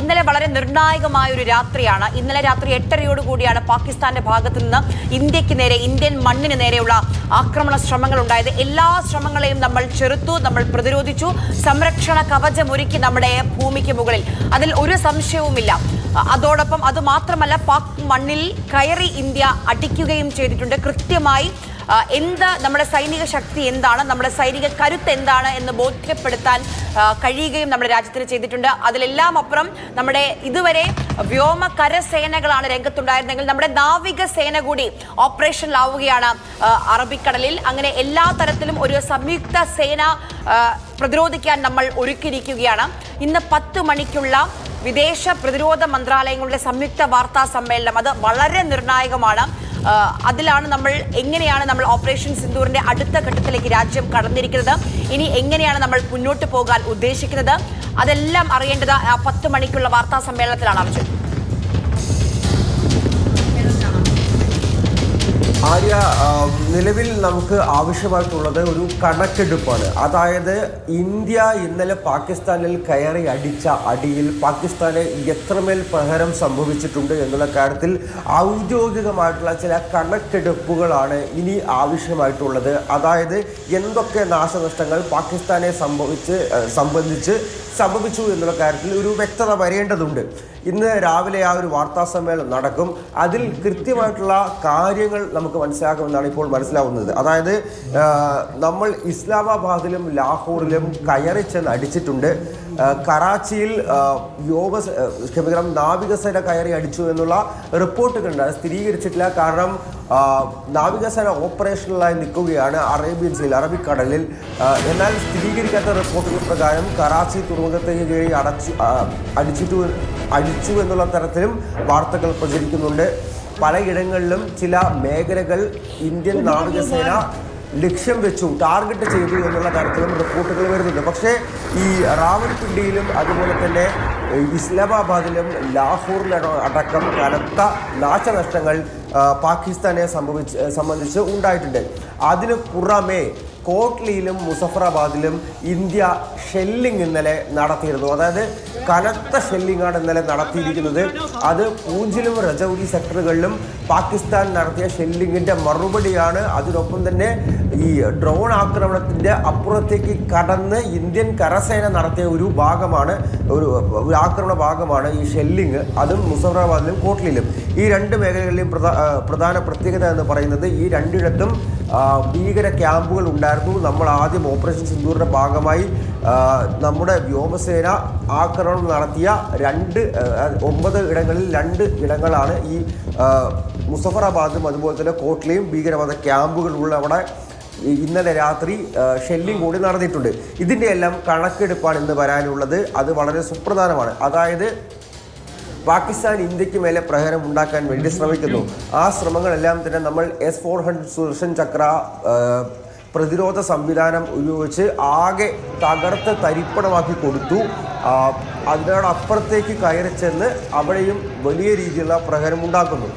ഇന്നലെ വളരെ നിർണായകമായ ഒരു രാത്രിയാണ്. ഇന്നലെ രാത്രി എട്ടരയോട് കൂടിയാണ് പാകിസ്ഥാന്റെ ഭാഗത്തു നിന്ന് ഇന്ത്യയ്ക്ക് നേരെ ഇന്ത്യൻ മണ്ണിന് നേരെയുള്ള ആക്രമണ ശ്രമങ്ങൾ ഉണ്ടായത്. എല്ലാ ശ്രമങ്ങളെയും നമ്മൾ ചെറുത്തു നമ്മൾ പ്രതിരോധിച്ചു. സംരക്ഷണ കവചമൊരുക്കി നമ്മുടെ ഭൂമിക്ക് മുകളിൽ. അതിൽ ഒരു സംശയവുമില്ല. അതോടൊപ്പം അത് മാത്രമല്ല പാക് മണ്ണിൽ കയറി ഇന്ത്യ അടിക്കുകയും ചെയ്തിട്ടുണ്ട്. കൃത്യമായി എന്ത് നമ്മുടെ സൈനിക ശക്തി എന്താണ്? നമ്മുടെ സൈനിക കരുത്ത് എന്താണ് എന്ന് ബോധ്യപ്പെടുത്താൻ കഴിയുകയും നമ്മുടെ രാജ്യത്തിന് ചെയ്തിട്ടുണ്ട്. അതിലെല്ലാം അപ്പുറം നമ്മുടെ ഇതുവരെ വ്യോമ കരസേനകളാണ് രംഗത്തുണ്ടായിരുന്നെങ്കിൽ നമ്മുടെ നാവിക സേന കൂടി ഓപ്പറേഷനിലാവുകയാണ് അറബിക്കടലിൽ. അങ്ങനെ എല്ലാ തരത്തിലും ഒരു സംയുക്ത സേന പ്രതിരോധിക്കാൻ നമ്മൾ ഒരുക്കിയിരിക്കുകയാണ്. ഇന്ന് പത്ത് മണിക്കുള്ള വിദേശ പ്രതിരോധ മന്ത്രാലയങ്ങളുടെ സംയുക്ത വാർത്താ സമ്മേളനം. അത് വളരെ നിർണായകമാണ്. അതിലാണ് നമ്മൾ എങ്ങനെയാണ് നമ്മൾ ഓപ്പറേഷൻ സിന്ദൂറിന്റെ അടുത്ത ഘട്ടത്തിലേക്ക് രാജ്യം കടന്നിരിക്കുന്നത്. ഇനി എങ്ങനെയാണ് നമ്മൾ മുന്നോട്ട് പോകാൻ ഉദ്ദേശിക്കുന്നത്? അതെല്ലാം അറിയേണ്ടത് ആ പത്ത് മണിക്കുള്ള വാർത്താ സമ്മേളനത്തിലാണ് അർജുൻ. ആര്യ നിലവിൽ നമുക്ക് ആവശ്യമായിട്ടുള്ളത് ഒരു കണക്കെടുപ്പാണ്. അതായത് ഇന്ത്യ ഇന്നലെ പാകിസ്ഥാനിൽ കയറി അടിച്ച അടിയിൽ പാകിസ്ഥാന് എത്രമേൽ പ്രഹരം സംഭവിച്ചിട്ടുണ്ട് എന്നുള്ള കാര്യത്തിൽ ഔദ്യോഗികമായിട്ടുള്ള ചില കണക്കെടുപ്പുകളാണ് ഇനി ആവശ്യമായിട്ടുള്ളത്. അതായത് എന്തൊക്കെ നാശനഷ്ടങ്ങൾ പാകിസ്ഥാനെ സംഭവിച്ച് സംബന്ധിച്ച് സംഭവിച്ചു എന്നുള്ള കാര്യത്തിൽ ഒരു വ്യക്തത വരേണ്ടതുണ്ട്. ഇന്ന് രാവിലെ ആ ഒരു വാർത്താ സമ്മേളനം നടക്കും. അതിൽ കൃത്യമായിട്ടുള്ള കാര്യങ്ങൾ നമുക്ക് മനസ്സിലാക്കുമെന്നാണ് ഇപ്പോൾ മനസ്സിലാവുന്നത്. അതായത് നമ്മൾ ഇസ്ലാമാബാദിലും ലാഹോറിലും കയറി ചെന്ന് അടിച്ചിട്ടുണ്ട്. കറാച്ചിയിൽ വ്യോമ ക്ഷമിക്കണം നാവികസേന കയറി അടിച്ചു എന്നുള്ള റിപ്പോർട്ടുകളുണ്ട്. അത് സ്ഥിരീകരിച്ചിട്ടില്ല. കാരണം നാവികസേന ഓപ്പറേഷനിലായി നിൽക്കുകയാണ് അറേബ്യൻ സീൽ അറബിക്കടലിൽ. എന്നാൽ സ്ഥിരീകരിക്കാത്ത റിപ്പോർട്ടുകൾ പ്രകാരം കറാച്ചി തുറമുഖത്തേക്ക് കയറി അടച്ചു അടിച്ചിട്ടു അടിച്ചു എന്നുള്ള തരത്തിലും വാർത്തകൾ പ്രചരിക്കുന്നുണ്ട്. പലയിടങ്ങളിലും ചില മേഖലകൾ ഇന്ത്യൻ നാവികസേന ലക്ഷ്യം വെച്ചു ടാർഗറ്റ് ചെയ്തു എന്നുള്ള തരത്തിലും റിപ്പോർട്ടുകൾ വരുന്നുണ്ട്. പക്ഷേ ഈ റാവൽപിണ്ടിയിലും അതുപോലെ തന്നെ ഇസ്ലാമാബാദിലും ലാഹോറിലും അടക്കം കനത്ത നാശനഷ്ടങ്ങൾ പാകിസ്ഥാനെ സംഭവിച്ച് സംബന്ധിച്ച് ഉണ്ടായിട്ടുണ്ട്. അതിന് പുറമേ കോട്ട്ലിയിലും മുസഫറാബാദിലും ഇന്ത്യ ഷെല്ലിംഗ് ഇന്നലെ നടത്തിയിരുന്നു. അതായത് കനത്ത ഷെല്ലിംഗാണ് ഇന്നലെ നടത്തിയിരിക്കുന്നത്. അത് പൂഞ്ചിലും രജൌരി സെക്ടറുകളിലും പാകിസ്ഥാൻ നടത്തിയ ഷെല്ലിങ്ങിന്റെ മറുപടിയാണ്. അതിനൊപ്പം തന്നെ ഈ ഡ്രോൺ ആക്രമണത്തിന്റെ അപ്പുറത്തേക്ക് കടന്ന് ഇന്ത്യൻ കരസേന നടത്തിയ ഒരു ഭാഗമാണ് ഒരു ആക്രമണ ഭാഗമാണ് ഈ ഷെല്ലിങ്. അതും മുസഫറാബാദിലും കോട്ട്ലിയിലും. ഈ രണ്ട് മേഖലകളിലെയും പ്രധാന പ്രത്യേകത എന്ന് പറയുന്നത് ഈ രണ്ടിടത്തും ഭീകര ക്യാമ്പുകൾ ഉണ്ടായിരുന്നു. നമ്മൾ ആദ്യം ഓപ്പറേഷൻ സിന്ദൂറിന്റെ ഭാഗമായി നമ്മുടെ വ്യോമസേന ആക്രമണം നടത്തിയ രണ്ട് ഒമ്പത് ഇടങ്ങളിൽ രണ്ട് ഇടങ്ങളാണ് ഈ മുസഫറാബാദും അതുപോലെ തന്നെ കോട്ട്ലിയും ഭീകരവാദ ക്യാമ്പുകളുള്ള അവിടെ ഇന്നലെ രാത്രി ഷെല്ലിംഗ് കൂടി നടന്നിട്ടുണ്ട്. ഇതിന്റെ എല്ലാം കണക്കെടുപ്പാണ് ഇന്ന് വരാനുള്ളത്. അത് വളരെ സുപ്രധാനമാണ്. അതായത് പാകിസ്ഥാൻ ഇന്ത്യയ്ക്ക് മേലെ പ്രഹരം ഉണ്ടാക്കാൻ വേണ്ടി ശ്രമിക്കുന്നു. ആ ശ്രമങ്ങളെല്ലാം തന്നെ നമ്മൾ S four hundred Sudarshan Chakra പ്രതിരോധ സംവിധാനം ഉപയോഗിച്ച് ആകെ തകർത്ത് തരിപ്പണമാക്കി കൊടുത്തു. അതിനോടപ്പുറത്തേക്ക് കയറി ചെന്ന് അവിടെയും വലിയ രീതിയിലുള്ള പ്രഹരം ഉണ്ടാക്കുന്നു.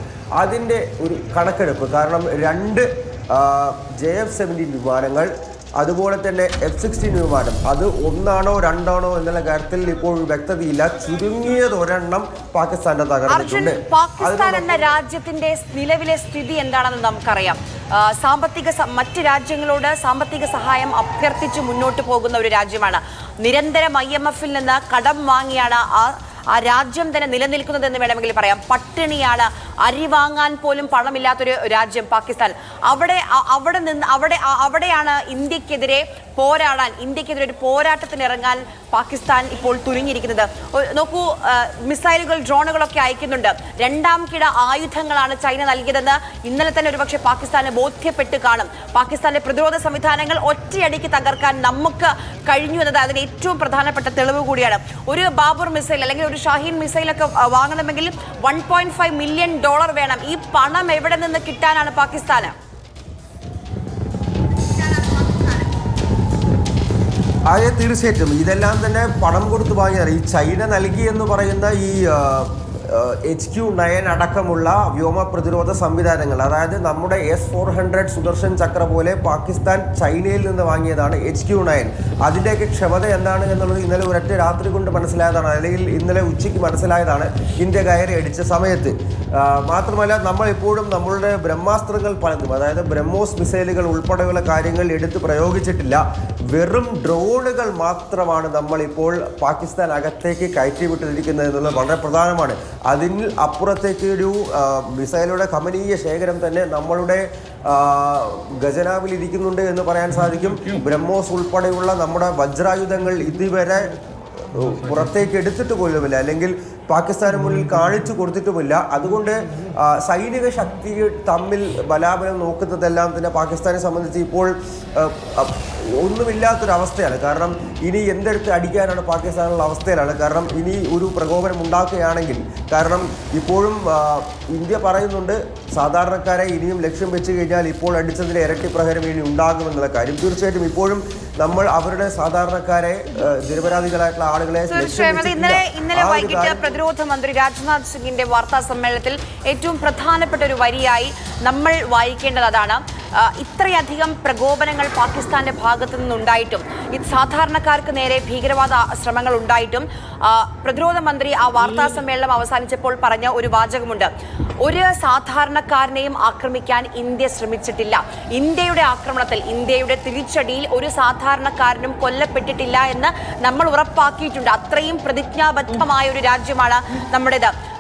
അതിന്റെ ഒരു കണക്കെടുപ്പ് കാരണം രണ്ട് ജെ എഫ് സെവന്റീൻ വിമാനങ്ങൾ അതുപോലെ തന്നെ എഫ് സിക്സ്റ്റീൻ വിമാനം അത് ഒന്നാണോ രണ്ടാണോ എന്നുള്ള കാര്യത്തിൽ ഇപ്പോൾ വ്യക്തതയില്ല. ചുരുങ്ങിയത് ഒരെണ്ണം പാകിസ്ഥാന്റെ തകർന്നിട്ടുണ്ട് പാകിസ്ഥാൻ എന്ന രാജ്യത്തിന്റെ നിലവിലെ സ്ഥിതി എന്താണെന്ന് നമുക്കറിയാം. സാമ്പത്തിക മറ്റ് രാജ്യങ്ങളോട് സാമ്പത്തിക സഹായം അഭ്യർത്ഥിച്ച് മുന്നോട്ട് പോകുന്ന ഒരു രാജ്യമാണ്. നിരന്തരം ഐ എം എഫിൽ നിന്ന് കടം വാങ്ങിയാണ് ആ ആ രാജ്യം തന്നെ നിലനിൽക്കുന്നത് എന്ന് വേണമെങ്കിൽ പറയാം. പട്ടിണിയാണ് അരി വാങ്ങാൻ പോലും പണമില്ലാത്തൊരു രാജ്യം പാകിസ്ഥാൻ. അവിടെ അവിടെ നിന്ന് അവിടെ അവിടെയാണ് ഇന്ത്യക്കെതിരെ പോരാടാൻ ഇന്ത്യക്കെതിരെ ഒരു പോരാട്ടത്തിന് ഇറങ്ങാൻ പാകിസ്ഥാൻ ഇപ്പോൾ തുനിഞ്ഞിരിക്കുന്നത്. നോക്കൂ മിസൈലുകൾ ഡ്രോണുകളൊക്കെ അയക്കുന്നുണ്ട്. രണ്ടാം കിട ആയുധങ്ങളാണ് ചൈന നൽകിയതെന്ന് ഇന്നലെ തന്നെ ഒരുപക്ഷെ പാകിസ്ഥാന് ബോധ്യപ്പെട്ട് കാണും. പാകിസ്ഥാന്റെ പ്രതിരോധ സംവിധാനങ്ങൾ ഒറ്റയടിക്ക് തകർക്കാൻ നമുക്ക് കഴിഞ്ഞു എന്നത് അതിന് ഏറ്റവും പ്രധാനപ്പെട്ട തെളിവ് കൂടിയാണ്. ഒരു ബാബുർ മിസൈൽ അല്ലെങ്കിൽ ഒരു ഷാഹീൻ മിസൈലൊക്കെ വാങ്ങണമെങ്കിൽ one point five million dollar വേണം. ഈ പണം എവിടെ നിന്ന് കിട്ടാനാണ് പാകിസ്ഥാന്? അതെ തീർച്ചയായിട്ടും. ഇതെല്ലാം തന്നെ പണം കൊടുത്ത് വാങ്ങിയതാണ്. ഈ ചൈന നൽകി എന്ന് പറയുന്ന ഈ എച്ച് ക്യു നയൻ അടക്കമുള്ള വ്യോമ പ്രതിരോധ സംവിധാനങ്ങൾ അതായത് നമ്മുടെ S four hundred Sudarshan Chakra പോലെ പാകിസ്ഥാൻ ചൈനയിൽ നിന്ന് വാങ്ങിയതാണ് എച്ച് ക്യു നയൻ അതിന്റെയൊക്കെ ക്ഷമത എന്താണ് എന്നുള്ളത് ഇന്നലെ ഒരൊറ്റ രാത്രി കൊണ്ട് മനസ്സിലായതാണ് അല്ലെങ്കിൽ ഇന്നലെ ഉച്ചയ്ക്ക് മനസ്സിലായതാണ് ഇന്ത്യ കയറി അടിച്ച സമയത്ത്. മാത്രമല്ല നമ്മൾ ഇപ്പോഴും നമ്മളുടെ ബ്രഹ്മാസ്ത്രങ്ങൾ പലതും അതായത് ബ്രഹ്മോസ് മിസൈലുകൾ ഉൾപ്പെടെയുള്ള കാര്യങ്ങൾ എടുത്ത് പ്രയോഗിച്ചിട്ടില്ല. വെറും ഡ്രോണുകൾ മാത്രമാണ് നമ്മളിപ്പോൾ പാകിസ്ഥാൻ അകത്തേക്ക് കയറ്റിവിട്ടിരിക്കുന്നത് എന്നുള്ളത് വളരെ പ്രധാനമാണ്. അതിന് അപ്പുറത്തേക്ക് ഒരു മിസൈലുകളുടെ കമനീയ ശേഖരം തന്നെ നമ്മളുടെ ഖജനാവിൽ ഇരിക്കുന്നുണ്ട് എന്ന് പറയാൻ സാധിക്കും. ബ്രഹ്മോസ് ഉൾപ്പെടെയുള്ള നമ്മുടെ വജ്രായുധങ്ങൾ ഇതുവരെ പുറത്തേക്ക് എടുത്തിട്ട് പോലുമില്ല. അല്ലെങ്കിൽ പാകിസ്ഥാന് മുന്നിൽ കാണിച്ചു കൊടുത്തിട്ടുമില്ല. അതുകൊണ്ട് സൈനിക ശക്തി തമ്മിൽ ബലാബലം നോക്കുന്നതെല്ലാം തന്നെ പാകിസ്ഥാനെ സംബന്ധിച്ച് ഇപ്പോൾ ഒന്നുമില്ലാത്തൊരവസ്ഥയാണ്. കാരണം ഇനി എന്തെടുത്ത് അടിക്കാനാണ് പാകിസ്ഥാനുള്ള അവസ്ഥയിലാണ്. കാരണം ഇനി ഒരു പ്രകോപനം ഉണ്ടാക്കുകയാണെങ്കിൽ കാരണം ഇപ്പോഴും ഇന്ത്യ പറയുന്നുണ്ട് സാധാരണക്കാരെ ഇനിയും ലക്ഷ്യം വെച്ച് കഴിഞ്ഞാൽ ഇപ്പോൾ അടിച്ചതിന്റെ ഇരട്ടി പ്രഹരം ഇനി ഉണ്ടാകുമെന്നുള്ള കാര്യം. തീർച്ചയായിട്ടും ഇപ്പോഴും നമ്മൾ അവരുടെ സാധാരണക്കാരെ നിരപരാധികളായിട്ടുള്ള ആളുകളെ ഇന്നലെ ഇന്നലെ വൈകിട്ട് പ്രതിരോധ മന്ത്രി രാജ്നാഥ് സിംഗിന്റെ വാർത്താ സമ്മേളനത്തിൽ ഏറ്റവും പ്രധാനപ്പെട്ട ഒരു വരിയായി നമ്മൾ വായിക്കേണ്ടത് അതാണ്. ഇത്രയധികം പ്രകോപനങ്ങൾ പാകിസ്ഥാന്റെ ഭാഗത്തു നിന്നുണ്ടായിട്ടും ഇത് സാധാരണക്കാർക്ക് നേരെ ഭീകരവാദ ശ്രമങ്ങൾ ഉണ്ടായിട്ടും പ്രതിരോധ മന്ത്രി ആ വാർത്താ സമ്മേളനം അവസാനിച്ചപ്പോൾ പറഞ്ഞ ഒരു വാചകമുണ്ട്. ഒരു സാധാരണക്കാരനെയും ആക്രമിക്കാൻ ഇന്ത്യ ശ്രമിച്ചിട്ടില്ല. ഇന്ത്യയുടെ ആക്രമണത്തിൽ ഇന്ത്യയുടെ തിരിച്ചടിയിൽ ഒരു സാധാരണക്കാരനും കൊല്ലപ്പെട്ടിട്ടില്ല എന്ന് നമ്മൾ ഉറപ്പാക്കിയിട്ടുണ്ട്. അത്രയും പ്രതിജ്ഞാബദ്ധമായ ഒരു രാജ്യമാണ് നമ്മുടേത്.